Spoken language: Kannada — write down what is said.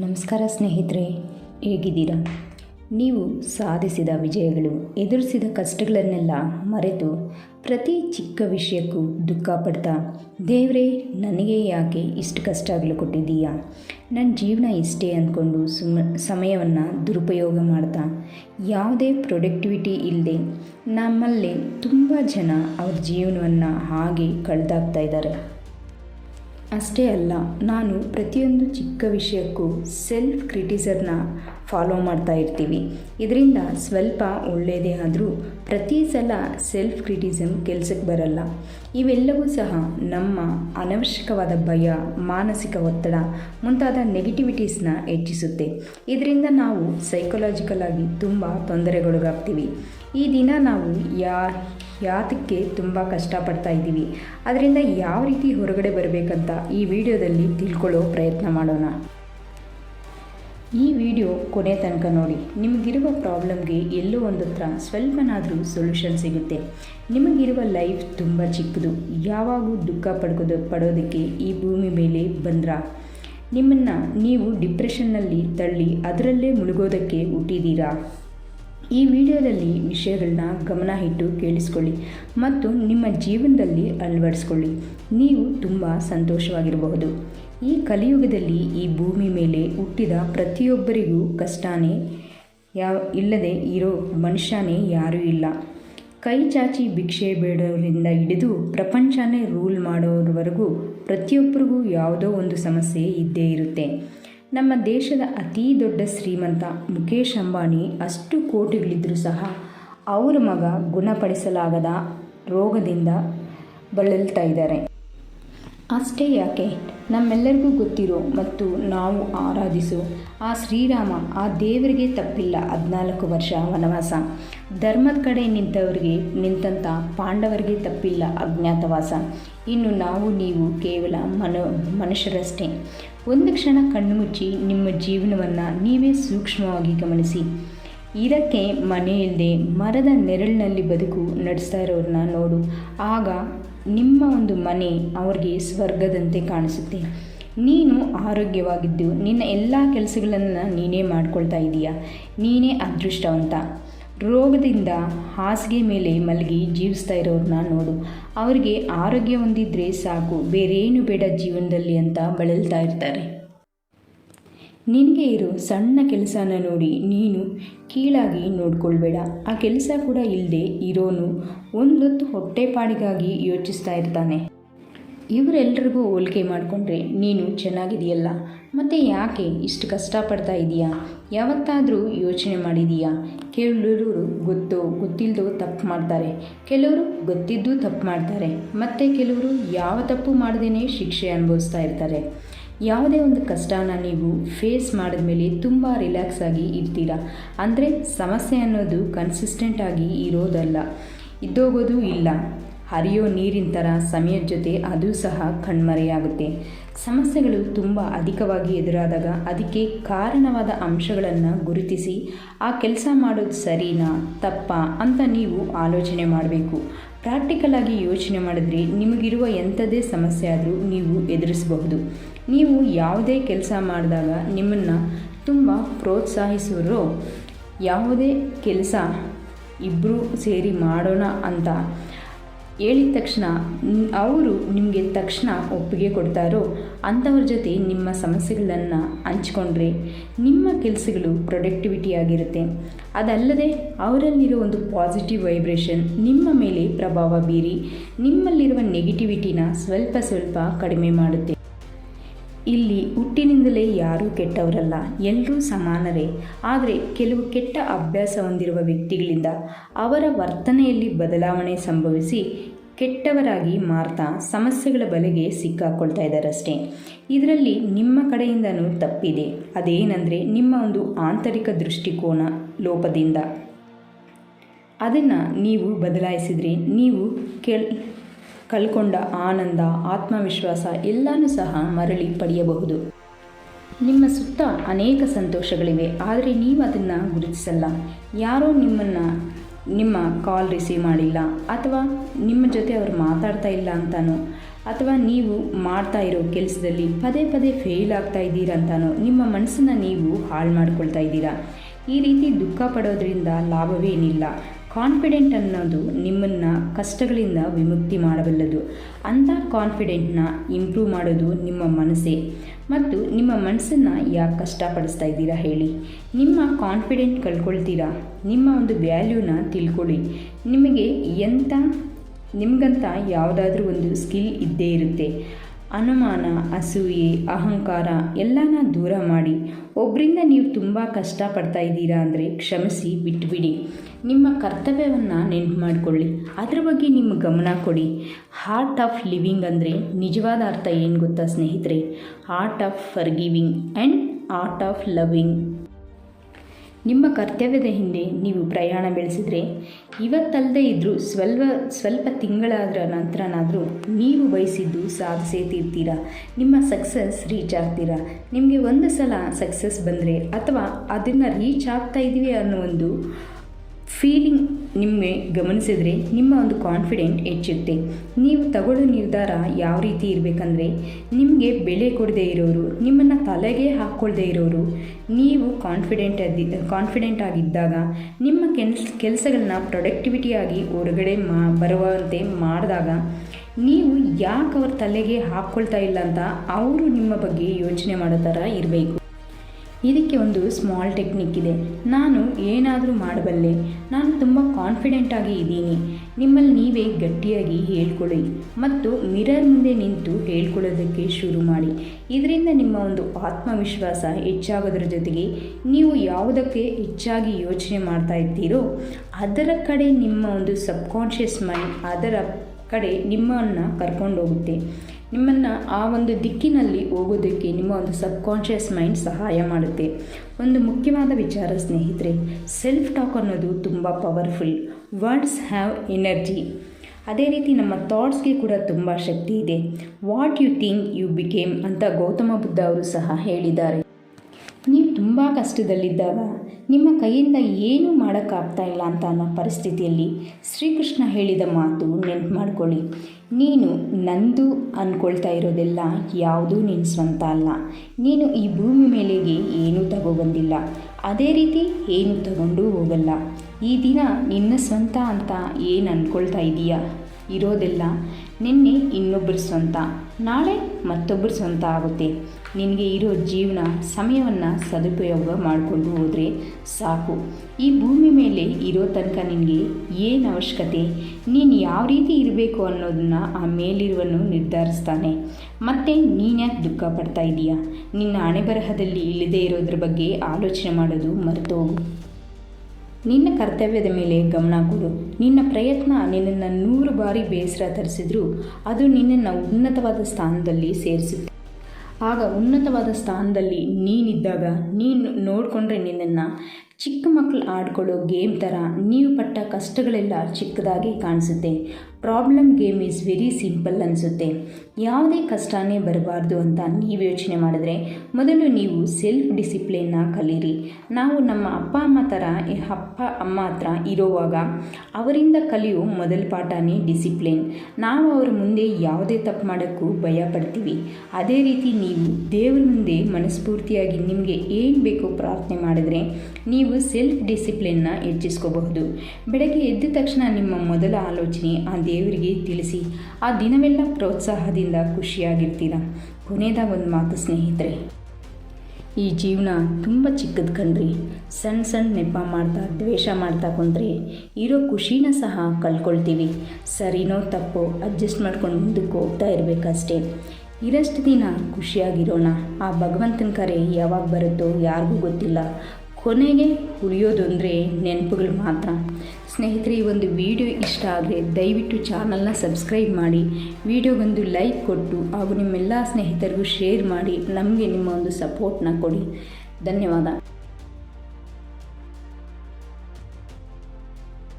ನಮಸ್ಕಾರ ಸ್ನೇಹಿತರೆ, ಹೇಗಿದ್ದೀರಾ? ನೀವು ಸಾಧಿಸಿದ ವಿಜಯಗಳು, ಎದುರಿಸಿದ ಕಷ್ಟಗಳನ್ನೆಲ್ಲ ಮರೆತು ಪ್ರತಿ ಚಿಕ್ಕ ವಿಷಯಕ್ಕೂ ದುಃಖ ಪಡ್ತಾ, ದೇವರೇ, ನನಗೆ ಯಾಕೆ ಇಷ್ಟು ಕಷ್ಟಗಳು ಕೊಟ್ಟಿದ್ದೀಯಾ? ನನ್ನ ಜೀವನ ಇಷ್ಟೇ ಅಂದ್ಕೊಂಡು ಸುಮ್ಮ ಸಮಯವನ್ನು ದುರುಪಯೋಗ ಮಾಡ್ತಾ, ಯಾವುದೇ ಪ್ರೊಡಕ್ಟಿವಿಟಿ ಇಲ್ಲದೆ ನಮ್ಮಲ್ಲಿ ತುಂಬ ಜನ ಅವ್ರ ಜೀವನವನ್ನು ಹಾಗೆ ಕಳೆದಾಗ್ತಾ ಇದ್ದಾರೆ. ಅಷ್ಟೇ ಅಲ್ಲ, ನಾನು ಪ್ರತಿಯೊಂದು ಚಿಕ್ಕ ವಿಷಯಕ್ಕೂ ಸೆಲ್ಫ್ ಕ್ರಿಟಿಸರ್ನ ಫಾಲೋ ಮಾಡ್ತಾ ಇರ್ತೀವಿ. ಇದರಿಂದ ಸ್ವಲ್ಪ ಒಳ್ಳೆಯದೇ ಆದರೂ ಪ್ರತಿ ಸಲ ಸೆಲ್ಫ್ ಕ್ರಿಟಿಸಮ್ ಕೆಲಸಕ್ಕೆ ಬರಲ್ಲ. ಇವೆಲ್ಲವೂ ಸಹ ನಮ್ಮ ಅನವಶ್ಯಕವಾದ ಭಯ, ಮಾನಸಿಕ ಒತ್ತಡ ಮುಂತಾದ ನೆಗೆಟಿವಿಟೀಸ್ನ ಹೆಚ್ಚಿಸುತ್ತೆ. ಇದರಿಂದ ನಾವು ಸೈಕಲಾಜಿಕಲ್ ಆಗಿ ತುಂಬ ತೊಂದರೆಗೊಳಗಾಗ್ತೀವಿ. ಈ ದಿನ ನಾವು ಯಾ ಯಾತಕ್ಕೆ ತುಂಬ ಕಷ್ಟಪಡ್ತಾ ಇದ್ದೀವಿ. ಅದರಿಂದ ಯಾವ ರೀತಿ ಹೊರಗಡೆ ಬರಬೇಕಂತ ಈ ವಿಡಿಯೋದಲ್ಲಿ ತಿಳ್ಕೊಳ್ಳೋ ಪ್ರಯತ್ನ ಮಾಡೋಣ. ಈ ವಿಡಿಯೋ ಕೊನೆ ತನಕ ನೋಡಿ. ನಿಮಗಿರುವ ಪ್ರಾಬ್ಲಮ್ಗೆ ಎಲ್ಲೋ ಒಂದು ಹತ್ರ ಸ್ವಲ್ಪನಾದರೂ ಸೊಲ್ಯೂಷನ್ ಸಿಗುತ್ತೆ. ನಿಮಗಿರುವ ಲೈಫ್ ತುಂಬ ಚಿಕ್ಕದು. ಯಾವಾಗೂ ದುಃಖ ಪಡ್ಕೋದು, ಪಡೋದಕ್ಕೆ ಈ ಭೂಮಿ ಮೇಲೆ ಬಂದ್ರ. ನಿಮ್ಮನ್ನು ನೀವು ಡಿಪ್ರೆಷನ್ನಲ್ಲಿ ತಳ್ಳಿ ಅದರಲ್ಲೇ ಮುಳುಗೋದಕ್ಕೆ ಹುಟ್ಟಿದ್ದೀರಾ ಈ ವಿಡಿಯೋದಲ್ಲಿ ವಿಷಯಗಳನ್ನ ಗಮನ ಇಟ್ಟು ಕೇಳಿಸ್ಕೊಳ್ಳಿ ಮತ್ತು ನಿಮ್ಮ ಜೀವನದಲ್ಲಿ ಅಳವಡಿಸ್ಕೊಳ್ಳಿ. ನೀವು ತುಂಬ ಸಂತೋಷವಾಗಿರಬಹುದು. ಈ ಕಲಿಯುಗದಲ್ಲಿ ಈ ಭೂಮಿ ಮೇಲೆ ಹುಟ್ಟಿದ ಪ್ರತಿಯೊಬ್ಬರಿಗೂ ಕಷ್ಟನೇ ಯಾವ ಇಲ್ಲದೆ ಇರೋ ಮನುಷ್ಯನೇ ಯಾರೂ ಇಲ್ಲ. ಕೈ ಚಾಚಿ ಭಿಕ್ಷೆ ಬೇಡೋರಿಂದ ಹಿಡಿದು ಪ್ರಪಂಚನೇ ರೂಲ್ ಮಾಡೋರವರೆಗೂ ಪ್ರತಿಯೊಬ್ಬರಿಗೂ ಯಾವುದೋ ಒಂದು ಸಮಸ್ಯೆ ಇದ್ದೇ ಇರುತ್ತೆ. ನಮ್ಮ ದೇಶದ ಅತೀ ದೊಡ್ಡ ಶ್ರೀಮಂತ ಮುಖೇಶ್ ಅಂಬಾನಿ ಅಷ್ಟು ಕೋಟಿಗಳಿದ್ದರೂ ಸಹ ಅವರ ಮಗ ಗುಣಪಡಿಸಲಾಗದ ರೋಗದಿಂದ ಬಳಲ್ತಾ ಇದ್ದಾರೆ. ಅಷ್ಟೇ ಯಾಕೆ? ನಮ್ಮೆಲ್ಲರಿಗೂ ಗೊತ್ತಿರೋ ಮತ್ತು ನಾವು ಆರಾಧಿಸೋ ಆ ಶ್ರೀರಾಮ ಆ ದೇವರಿಗೆ ತಪ್ಪಿಲ್ಲ ಹದಿನಾಲ್ಕು ವರ್ಷ ವನವಾಸ. ಧರ್ಮದ ಕಡೆ ನಿಂತವರಿಗೆ ನಿಂತಂಥ ಪಾಂಡವರಿಗೆ ತಪ್ಪಿಲ್ಲ ಅಜ್ಞಾತವಾಸ. ಇನ್ನು ನಾವು ನೀವು ಕೇವಲ ಮನೋ ಮನುಷ್ಯರಷ್ಟೇ. ಒಂದು ಕ್ಷಣ ಕಣ್ಣು ಮುಚ್ಚಿ ನಿಮ್ಮ ಜೀವನವನ್ನು ನೀವೇ ಸೂಕ್ಷ್ಮವಾಗಿ ಗಮನಿಸಿ. ಇದಕ್ಕೆ ಮನೆಯಲ್ಲಿ ಮರದ ನೆರಳಿನಲ್ಲಿ ಬದುಕು ನಡೆಸ್ತಾ ಇರೋರನ್ನ ನೋಡು. ಆಗ ನಿಮ್ಮ ಒಂದು ಮನೆ ಅವ್ರಿಗೆ ಸ್ವರ್ಗದಂತೆ ಕಾಣಿಸುತ್ತೆ. ನೀನು ಆರೋಗ್ಯವಾಗಿದ್ದು ನಿನ್ನ ಎಲ್ಲ ಕೆಲಸಗಳನ್ನು ನೀನೇ ಮಾಡ್ಕೊಳ್ತಾ ಇದೀಯಾ? ನೀನೇ ಅದೃಷ್ಟವಂತ. ರೋಗದಿಂದ ಹಾಸಿಗೆ ಮೇಲೆ ಮಲಗಿ ಜೀವಿಸ್ತಾ ಇರೋರನ್ನ ನೋಡು. ಅವರಿಗೆ ಆರೋಗ್ಯ ಹೊಂದಿದ್ರೆ ಸಾಕು. ಬೇರೇನು ಬೇಡ ಜೀವನದಲ್ಲಿ ಅಂತ ಬಳಲ್ತಾ ಇರ್ತಾರೆ. ನಿನಗೆ ಇರೋ, ಸಣ್ಣ ಕೆಲಸನ ನೋಡಿ, ನೀನು ಕೀಳಾಗಿ ನೋಡ್ಕೊಳ್ಬೇಡ. ಆ ಕೆಲಸ ಕೂಡ ಇಲ್ಲದೆ ಇರೋನು ಒಂದೊತ್ತು ಹೊಟ್ಟೆಪಾಡಿಗಾಗಿ ಯೋಚಿಸ್ತಾ ಇರ್ತಾನೆ. ಇವರೆಲ್ಲರಿಗೂ ಹೋಲಿಕೆ ಮಾಡಿಕೊಂಡ್ರೆ ನೀನು ಚೆನ್ನಾಗಿದೆಯಲ್ಲ ಮತ್ತು ಯಾಕೆ ಇಷ್ಟು ಕಷ್ಟಪಡ್ತಾ ಇದೀಯಾ? ಯಾವತ್ತಾದರೂ ಯೋಚನೆ ಮಾಡಿದೀಯಾ? ಕೆಲವರು ಗೊತ್ತೋ ಗೊತ್ತಿಲ್ಲದೋ ತಪ್ಪು ಮಾಡ್ತಾರೆ. ಕೆಲವರು ಗೊತ್ತಿದ್ದು ತಪ್ಪು ಮಾಡ್ತಾರೆ, ಮತ್ತು ಕೆಲವರು ಯಾವ ತಪ್ಪು ಮಾಡದೇ ಶಿಕ್ಷೆ ಅನುಭವಿಸ್ತಾ ಇರ್ತಾರೆ. ಯಾವುದೇ ಒಂದು ಕಷ್ಟನ ನೀವು ಫೇಸ್ ಮಾಡಿದ ಮೇಲೆ ತುಂಬ ರಿಲ್ಯಾಕ್ಸ್ ಆಗಿ ಇರ್ತೀರ? ಅಂದರೆ ಸಮಸ್ಯೆ ಅನ್ನೋದು ಕನ್ಸಿಸ್ಟೆಂಟ್ ಆಗಿ ಇರೋದಲ್ಲ. ಇದ್ದೋಗೋದು ಇಲ್ಲ. ಹರಿಯೋ ನೀರಿನ ಥರ ಸಮಯದ ಜೊತೆ ಅದು ಸಹ ಕಣ್ಮರೆಯಾಗುತ್ತೆ. ಸಮಸ್ಯೆಗಳು ತುಂಬ ಅಧಿಕವಾಗಿ ಎದುರಾದಾಗ ಅದಕ್ಕೆ ಕಾರಣವಾದ ಅಂಶಗಳನ್ನು ಗುರುತಿಸಿ, ಆ ಕೆಲಸ ಮಾಡೋದು ಸರಿನಾ, ತಪ್ಪಾ ಅಂತ ನೀವು ಆಲೋಚನೆ ಮಾಡಬೇಕು. ಪ್ರಾಕ್ಟಿಕಲ್ ಆಗಿ ಯೋಚನೆ ಮಾಡಿದ್ರೆ ನಿಮಗಿರುವ ಎಂಥದೇ ಸಮಸ್ಯೆ ಆದರೂ ನೀವು ಎದುರಿಸಬಹುದು. ನೀವು ಯಾವುದೇ ಕೆಲಸ ಮಾಡಿದಾಗ ನಿಮ್ಮನ್ನು ತುಂಬ ಪ್ರೋತ್ಸಾಹಿಸೋರು ಯಾವುದೇ ಕೆಲಸ ಇಬ್ಬರು ಸೇರಿ ಮಾಡೋಣ ಅಂತ ಹೇಳಿದ ತಕ್ಷಣ ಅವರು ನಿಮಗೆ ತಕ್ಷಣ ಒಪ್ಪಿಗೆ ಕೊಡ್ತಾರೋ ಅಂಥವ್ರ ಜೊತೆ ನಿಮ್ಮ ಸಮಸ್ಯೆಗಳನ್ನು ಹಂಚ್ಕೊಂಡ್ರೆ ನಿಮ್ಮ ಕೆಲಸಗಳು ಪ್ರೊಡಕ್ಟಿವಿಟಿ ಆಗಿರುತ್ತೆ. ಅದಲ್ಲದೆ ಅವರಲ್ಲಿರೋ ಒಂದು ಪಾಸಿಟಿವ್ ವೈಬ್ರೇಷನ್ ನಿಮ್ಮ ಮೇಲೆ ಪ್ರಭಾವ ಬೀರಿ ನಿಮ್ಮಲ್ಲಿರುವ ನೆಗೆಟಿವಿಟಿನ ಸ್ವಲ್ಪ ಸ್ವಲ್ಪ ಕಡಿಮೆ ಮಾಡುತ್ತೆ. ಇಲ್ಲಿ ಹುಟ್ಟಿನಿಂದಲೇ ಯಾರೂ ಕೆಟ್ಟವರಲ್ಲ, ಎಲ್ಲರೂ ಸಮಾನರೇ. ಆದರೆ ಕೆಲವು ಕೆಟ್ಟ ಅಭ್ಯಾಸ ಹೊಂದಿರುವ ವ್ಯಕ್ತಿಗಳಿಂದ ಅವರ ವರ್ತನೆಯಲ್ಲಿ ಬದಲಾವಣೆ ಸಂಭವಿಸಿ ಕೆಟ್ಟವರಾಗಿ ಮಾರ್ತಾ ಸಮಸ್ಯೆಗಳ ಬಲೆಗೆ ಸಿಕ್ಕಾಕೊಳ್ತಾ ಇದ್ದಾರಷ್ಟೇ. ಇದರಲ್ಲಿ ನಿಮ್ಮ ಕಡೆಯಿಂದನೂ ತಪ್ಪಿದೆ. ಅದೇನೆಂದರೆ ನಿಮ್ಮ ಒಂದು ಆಂತರಿಕ ದೃಷ್ಟಿಕೋನ ಲೋಪದಿಂದ. ಅದನ್ನು ನೀವು ಬದಲಾಯಿಸಿದರೆ ನೀವು ಕೆಲ್ ಕಳ್ಕೊಂಡ ಆನಂದ, ಆತ್ಮವಿಶ್ವಾಸ ಎಲ್ಲನೂ ಸಹ ಮರಳಿ ಪಡೆಯಬಹುದು. ನಿಮ್ಮ ಸುತ್ತ ಅನೇಕ ಸಂತೋಷಗಳಿವೆ, ಆದರೆ ನೀವು ಅದನ್ನು ಗುರುತಿಸಲ್ಲ. ಯಾರೋ ನಿಮ್ಮನ್ನು, ನಿಮ್ಮ ಕಾಲ್ ರಿಸೀವ್ ಮಾಡಿಲ್ಲ, ಅಥವಾ ನಿಮ್ಮ ಜೊತೆ ಅವರು ಮಾತಾಡ್ತಾ ಇಲ್ಲ ಅಂತಾನೋ, ಅಥವಾ ನೀವು ಮಾಡ್ತಾ ಇರೋ ಕೆಲಸದಲ್ಲಿ ಪದೇ ಪದೇ ಫೇಲ್ ಆಗ್ತಾ ಇದ್ದೀರಾ ಅಂತಾನೋ, ನಿಮ್ಮ ಮನಸ್ಸನ್ನು ನೀವು ಹಾಳು ಮಾಡ್ಕೊಳ್ತಾ ಇದ್ದೀರಾ. ಈ ರೀತಿ ದುಃಖ ಪಡೋದ್ರಿಂದ ಲಾಭವೇನಿಲ್ಲ. ಕಾನ್ಫಿಡೆಂಟ್ ಅನ್ನೋದು ನಿಮ್ಮನ್ನು ಕಷ್ಟಗಳಿಂದ ವಿಮುಕ್ತಿ ಮಾಡಬಲ್ಲದು. ಅಂಥ ಕಾನ್ಫಿಡೆಂಟ್ನ ಇಂಪ್ರೂವ್ ಮಾಡೋದು ನಿಮ್ಮ ಮನಸ್ಸೇ. ಮತ್ತು ನಿಮ್ಮ ಮನಸ್ಸನ್ನು ಯಾಕೆ ಕಷ್ಟಪಡಿಸ್ತಾ ಇದ್ದೀರಾ ಹೇಳಿ. ನಿಮ್ಮ ಕಾನ್ಫಿಡೆಂಟ್ ಕಳ್ಕೊಳ್ತೀರಾ? ನಿಮ್ಮ ಒಂದು ವ್ಯಾಲ್ಯೂನ ತಿಳ್ಕೊಳ್ಳಿ. ನಿಮಗೆ ಎಂಥ, ನಿಮಗಂತ ಯಾವುದಾದ್ರೂ ಒಂದು ಸ್ಕಿಲ್ ಇದ್ದೇ ಇರುತ್ತೆ. ಅನುಮಾನ, ಅಸೂಯೆ, ಅಹಂಕಾರ ಎಲ್ಲನ ದೂರ ಮಾಡಿ. ಒಬ್ಬರಿಂದ ನೀವು ತುಂಬ ಕಷ್ಟಪಡ್ತಾ ಇದ್ದೀರಾ ಅಂದರೆ ಕ್ಷಮಿಸಿ ಬಿಟ್ಟುಬಿಡಿ ನಿಮ್ಮ ಕರ್ತವ್ಯವನ್ನು ನೆನ್ಪು ಮಾಡಿಕೊಳ್ಳಿ. ಅದರ ಬಗ್ಗೆ ನಿಮ್ಮ ಗಮನ ಕೊಡಿ. ಹಾರ್ಟ್ ಆಫ್ ಲಿವಿಂಗ್ ಅಂದರೆ ನಿಜವಾದ ಅರ್ಥ ಏನು ಗೊತ್ತಾ ಸ್ನೇಹಿತರೆ? Art of forgiving and art of loving ನಿಮ್ಮ ಕರ್ತವ್ಯದ ಹಿಂದೆ ನೀವು ಪ್ರಯಾಣ ಬೆಳೆಸಿದರೆ, ಇವತ್ತಲ್ಲದೆ ಇದ್ದರೂ ಸ್ವಲ್ಪ ಸ್ವಲ್ಪ ತಿಂಗಳಾದ್ರ ನಂತರನಾದರೂ ನೀವು ಬಯಸಿದ್ದು ಸಾಧಿಸೇ ತೀರ್ತೀರಾ? ನಿಮ್ಮ ಸಕ್ಸಸ್ ರೀಚ್ ಆಗ್ತೀರಾ? ನಿಮಗೆ ಒಂದು ಸಲ ಸಕ್ಸಸ್ ಬಂದರೆ ಅಥವಾ ಅದನ್ನು ರೀಚ್ ಆಗ್ತಾ ಇದ್ದೀವಿ ಅನ್ನೋ ಒಂದು ಫೀಲಿಂಗ್ ನಿಮಗೆ ಗಮನಿಸಿದರೆ ನಿಮ್ಮ ಒಂದು ಕಾನ್ಫಿಡೆಂಟ್ ಹೆಚ್ಚುತ್ತೆ. ನೀವು ತಗೊಳ್ಳೋ ನಿರ್ಧಾರ ಯಾವ ರೀತಿ ಇರಬೇಕಂದ್ರೆ, ನಿಮಗೆ ಬೆಲೆ ಕೊಡದೆ ಇರೋರು, ನಿಮ್ಮನ್ನು ತಲೆಗೆ ಹಾಕ್ಕೊಳ್ಳದೆ ಇರೋರು, ನೀವು ಕಾನ್ಫಿಡೆಂಟ್ ಅದಿ ಕಾನ್ಫಿಡೆಂಟ್ ಆಗಿದ್ದಾಗ, ನಿಮ್ಮ ಕೆಲ್ಸ ಕೆಲಸಗಳನ್ನ ಪ್ರೊಡಕ್ಟಿವಿಟಿಯಾಗಿ ಹೊರಗಡೆ ಮಾ, ಬರುವಂತೆ ಮಾಡಿದಾಗ, ನೀವು ಯಾಕೆ ಅವ್ರ ತಲೆಗೆ ಹಾಕ್ಕೊಳ್ತಾ ಇಲ್ಲ ಅಂತ ಅವರು ನಿಮ್ಮ ಬಗ್ಗೆ ಯೋಚನೆ ಮಾಡೋ ಥರ ಇರಬೇಕು. ಇದಕ್ಕೆ ಒಂದು ಸ್ಮಾಲ್ ಟೆಕ್ನಿಕ್ ಇದೆ. ನಾನು ಏನಾದರೂ ಮಾಡಬಲ್ಲೆ. ನಾನು ತುಂಬ ಕಾನ್ಫಿಡೆಂಟಾಗಿ ಇದ್ದೀನಿ. ನಿಮ್ಮಲ್ಲಿ ನೀವೇ ಗಟ್ಟಿಯಾಗಿ ಹೇಳ್ಕೊಳ್ಳಿ ಮತ್ತು ಮಿರರ್ ಮುಂದೆ ನಿಂತು ಹೇಳ್ಕೊಳ್ಳೋದಕ್ಕೆ ಶುರು ಮಾಡಿ. ಇದರಿಂದ ನಿಮ್ಮ ಒಂದು ಆತ್ಮವಿಶ್ವಾಸ ಹೆಚ್ಚಾಗೋದ್ರ ಜೊತೆಗೆ ನೀವು ಯಾವುದಕ್ಕೆ ಹೆಚ್ಚಾಗಿ ಯೋಚನೆ ಮಾಡ್ತಾ ಇರ್ತೀರೋ ಅದರ ಕಡೆ ನಿಮ್ಮ ಒಂದು ಸಬ್ಕಾನ್ಷಿಯಸ್ ಮೈಂಡ್ ಅದರ ಕಡೆ ನಿಮ್ಮನ್ನು ಕರ್ಕೊಂಡು ಹೋಗುತ್ತೆ. ನಿಮ್ಮನ್ನು ಆ ಒಂದು ದಿಕ್ಕಿನಲ್ಲಿ ಹೋಗೋದಕ್ಕೆ ನಿಮ್ಮ ಒಂದು ಸಬ್ಕಾನ್ಷಿಯಸ್ ಮೈಂಡ್ ಸಹಾಯ ಮಾಡುತ್ತೆ. ಒಂದು ಮುಖ್ಯವಾದ ವಿಚಾರ ಸ್ನೇಹಿತರೆ ಸೆಲ್ಫ್ ಟಾಕ್ ಅನ್ನೋದು ತುಂಬ ಪವರ್ಫುಲ್ ವರ್ಡ್ಸ್ ಹ್ಯಾವ್ ಎನರ್ಜಿ ಅದೇ ರೀತಿ ನಮ್ಮ ಥಾಟ್ಸ್ಗೆ ಕೂಡ ತುಂಬ ಶಕ್ತಿ ಇದೆ. What you think you became ಅಂತ ಗೌತಮ ಬುದ್ಧ ಅವರು ಸಹ ಹೇಳಿದ್ದಾರೆ. ನೀವು ತುಂಬ ಕಷ್ಟದಲ್ಲಿದ್ದಾಗ ನಿಮ್ಮ ಕೈಯಿಂದ ಏನೂ ಮಾಡೋಕ್ಕಾಗ್ತಾ ಇಲ್ಲ ಅಂತ ಅನ್ನೋ ಪರಿಸ್ಥಿತಿಯಲ್ಲಿ ಶ್ರೀಕೃಷ್ಣ ಹೇಳಿದ ಮಾತು ನೆನ್ಪು ಮಾಡ್ಕೊಳ್ಳಿ. ನೀನು ನಂದು ಅಂದ್ಕೊಳ್ತಾ ಇರೋದೆಲ್ಲ ಯಾವುದೂ ನಿನ್ನ ಸ್ವಂತ ಅಲ್ಲ. ನೀನು ಈ ಭೂಮಿ ಮೇಲೆಗೆ ಏನೂ ತಗೊಬಂದಿಲ್ಲ. ಅದೇ ರೀತಿ ಏನು ತಗೊಂಡೂ ಹೋಗಲ್ಲ. ಈ ದಿನ ನಿನ್ನ ಸ್ವಂತ ಅಂತ ಏನು ಅಂದ್ಕೊಳ್ತಾ ಇದೀಯಾ? ಇರೋದೆಲ್ಲ ನಿನ್ನೆ ಇನ್ನೊಬ್ಬರ ಸ್ವಂತ. ನಾಳೆ ಮತ್ತೊಬ್ಬರು ಸ್ವಂತ ಆಗುತ್ತೆ. ನಿನಗೆ ಇರೋ ಜೀವನ, ಸಮಯವನ್ನು ಸದುಪಯೋಗ ಮಾಡಿಕೊಂಡು ಹೋದರೆ ಸಾಕು. ಈ ಭೂಮಿ ಮೇಲೆ ಇರೋ ತನಕ ನಿನಗೆ ಏನು ಅವಶ್ಯಕತೆ? ನೀನು ಯಾವ ರೀತಿ ಇರಬೇಕು ಅನ್ನೋದನ್ನು ಆ ಮೇಲಿರುವನು ನಿರ್ಧರಿಸ್ತಾನೆ. ಮತ್ತು ನೀನ್ಯಾಕೆ ದುಃಖ ಪಡ್ತಾ ಇದೀಯಾ? ನಿನ್ನ ಹಣೆ ಬರಹದಲ್ಲಿ ಇಲ್ಲದೇ ಇರೋದ್ರ ಬಗ್ಗೆ ಆಲೋಚನೆ ಮಾಡೋದು ಮರೆತೋಗು. ನಿನ್ನ ಕರ್ತವ್ಯದ ಮೇಲೆ ಗಮನ ಕೊಡು. ನಿನ್ನ ಪ್ರಯತ್ನ ನಿನ್ನನ್ನು ನೂರು ಬಾರಿ ಬೇಸರ ತರಿಸಿದ್ರು, ಅದು ನಿನ್ನನ್ನು ಉನ್ನತವಾದ ಸ್ಥಾನದಲ್ಲಿ ಸೇರಿಸುತ್ತೆ. ಆಗ ಉನ್ನತವಾದ ಸ್ಥಾನದಲ್ಲಿ ನೀನಿದ್ದಾಗ, ನೀನು ನೋಡಿಕೊಂಡ್ರೆ ನಿನ್ನನ್ನು ಚಿಕ್ಕ ಮಕ್ಕಳು ಆಡ್ಕೊಳ್ಳೋ ಗೇಮ್ ಥರ ನೀವು ಪಟ್ಟ ಕಷ್ಟಗಳೆಲ್ಲ ಚಿಕ್ಕದಾಗಿ ಕಾಣಿಸುತ್ತೆ. Problem game is very simple ಅನಿಸುತ್ತೆ. ಯಾವುದೇ ಕಷ್ಟನೇ ಬರಬಾರ್ದು ಅಂತ ನೀವು ಯೋಚನೆ ಮಾಡಿದ್ರೆ ಮೊದಲು ನೀವು ಸೆಲ್ಫ್ ಡಿಸಿಪ್ಲಿನ್ನ ಕಲೀರಿ. ನಾವು ನಮ್ಮ ಅಪ್ಪ ಅಮ್ಮ ಥರ ಅಪ್ಪ, ಅಮ್ಮ ಹತ್ರ ಇರೋವಾಗ ಅವರಿಂದ ಕಲಿಯೋ ಮೊದಲ ಪಾಠನೇ ಡಿಸಿಪ್ಲಿನ್ ನಾವು ಅವ್ರ ಮುಂದೆ ಯಾವುದೇ ತಪ್ಪು ಮಾಡೋಕ್ಕೂ ಭಯ ಪಡ್ತೀವಿ. ಅದೇ ರೀತಿ ನೀವು ದೇವ್ರ ಮುಂದೆ ಮನಸ್ಫೂರ್ತಿಯಾಗಿ ನಿಮಗೆ ಏನು ಬೇಕೋ ಪ್ರಾರ್ಥನೆ ಮಾಡಿದ್ರೆ ನೀವು ಸೆಲ್ಫ್ ಡಿಸಿಪ್ಲಿನ್ನ ಹೆಚ್ಚಿಸ್ಕೋಬಹುದು. ಬೆಳಗ್ಗೆ ಎದ್ದ ತಕ್ಷಣ ನಿಮ್ಮ ಮೊದಲ ಆಲೋಚನೆ ಆ ದೇವರಿಗೆ ತಿಳಿಸಿ, ಆ ದಿನವೆಲ್ಲ ಪ್ರೋತ್ಸಾಹದಿಂದ ಖುಷಿಯಾಗಿರ್ತೀರ. ಕೊನೆಯದಾಗ ಒಂದು ಮಾತು ಸ್ನೇಹಿತರೆ, ಈ ಜೀವನ ತುಂಬ ಚಿಕ್ಕದ ಕಣ್ರಿ. ಸಣ್ಣ ಸಣ್ಣ ನೆಪ ಮಾಡ್ತಾ, ದ್ವೇಷ ಮಾಡ್ತಾ ಕುಂತ್ರೆ ಇರೋ ಖುಷಿನ ಸಹ ಕಳ್ಕೊಳ್ತೀವಿ. ಸರಿನೋ ತಪ್ಪೋ ಅಡ್ಜಸ್ಟ್ ಮಾಡ್ಕೊಂಡು ಮುಂದಕ್ಕೆ ಹೋಗ್ತಾ ಇರಬೇಕಷ್ಟೇ. ಇರಷ್ಟು ದಿನ ಖುಷಿಯಾಗಿರೋಣ. ಆ ಭಗವಂತನ ಕರೆ ಯಾವಾಗ ಬರುತ್ತೋ ಯಾರಿಗೂ ಗೊತ್ತಿಲ್ಲ. ಕೊನೆಗೆ ಉಳಿಯೋದು ಅಂದರೆ ನೆನಪುಗಳು ಮಾತ್ರ. ಸ್ನೇಹಿತರೆ, ಈ ಒಂದು ವಿಡಿಯೋ ಇಷ್ಟ ಆದರೆ ದಯವಿಟ್ಟು ಚಾನಲ್ನ ಸಬ್ಸ್ಕ್ರೈಬ್ ಮಾಡಿ, ವಿಡಿಯೋಗೊಂದು ಲೈಕ್ ಕೊಟ್ಟು ಹಾಗೂ ನಿಮ್ಮೆಲ್ಲ ಸ್ನೇಹಿತರಿಗೂ ಶೇರ್ ಮಾಡಿ, ನಮಗೆ ನಿಮ್ಮ ಒಂದು ಸಪೋರ್ಟ್ನ ಕೊಡಿ. ಧನ್ಯವಾದ.